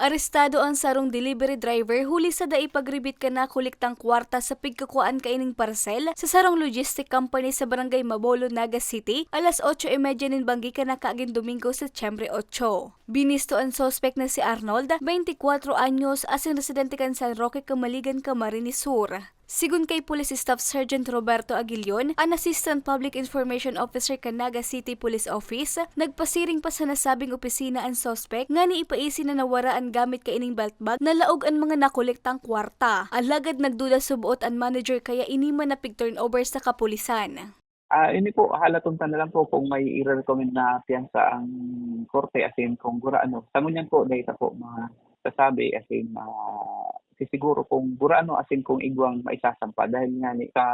Arestado ang sarong delivery driver huli sa daipagribit ka na kuliktang kwarta sa pigkakuan kaining parcel sa sarong logistic company sa barangay Mabolo, Naga City, alas 8.30 nin banggi ka na kaaging Domingo, Setyembre 8. Binisto ang suspect na si Arnold, 24 anyos, asing residente kan San Roque, Camaligan, Camarines Sur. Sigun kay Police Staff Sergeant Roberto Aguilion, an Assistant Public Information Officer Canaga City Police Office, nagpasiring pa sa nasabing opisina ang suspect nga ni ipaisi na nawara ang gamit ka ining belt bag na laog ang mga nakolektang kwarta. Alagad nagduda subuot ang manager kaya inima na pig turnover sa kapulisan. Ah, ini po halatuntan na lang po kung may i-recommend na piyansa ang korte as in kung gura ano. Sa ngunyan po data po mga sasabi as in ah, sisiguro kung gura ano as in kung igwang maisasampa dahil nga ni sa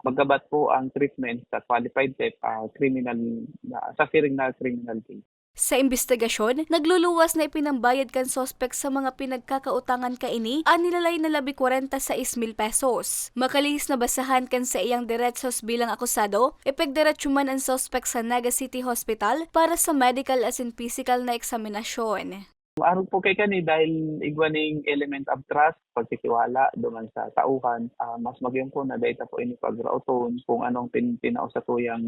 magabat po ang treatment sa qualified theft ah, criminal na sa fearing na criminal case. Sa investigasyon, nagluluwas na ipinambayad kan sospek sa mga pinagkakautangan ka ini, ang nilalay na labi 46 mil pesos. Makalihis na basahan kan sa iyang diretsos bilang akusado, ipagdiretso man ang sospek sa Naga City Hospital para sa medical as in physical na eksaminasyon. Araw po kay kani dahil igwaning element of trust, pagtitiwala duman sa tauhan, ah, mas magyong po na data po ini pagrauton kung anong tin tinao sa tuyang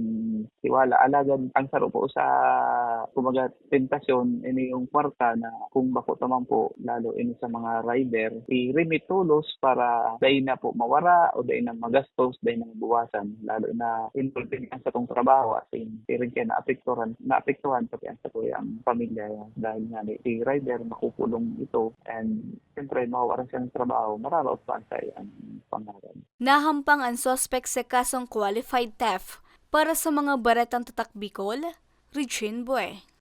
tiwala. Alagad ang saro po sa kumaga tentasyon ini yung kwarta na kung bako tamang po lalo ini sa mga rider i-remit tulos para dahil na po mawara o dahil na magastos dahil na mabuwasan lalo na involved din sa tong trabaho as in rin kaya naapektuhan naapektuhan pati ang sa tuyang pamilya dahil nga ni rider makukulong ito and siyempre mawawalan siya ng trabaho mararaot pa sa ang pangalan. Nahampang ang sospek sa kasong qualified theft para sa mga baretang tatak Bicol, Regine Bue.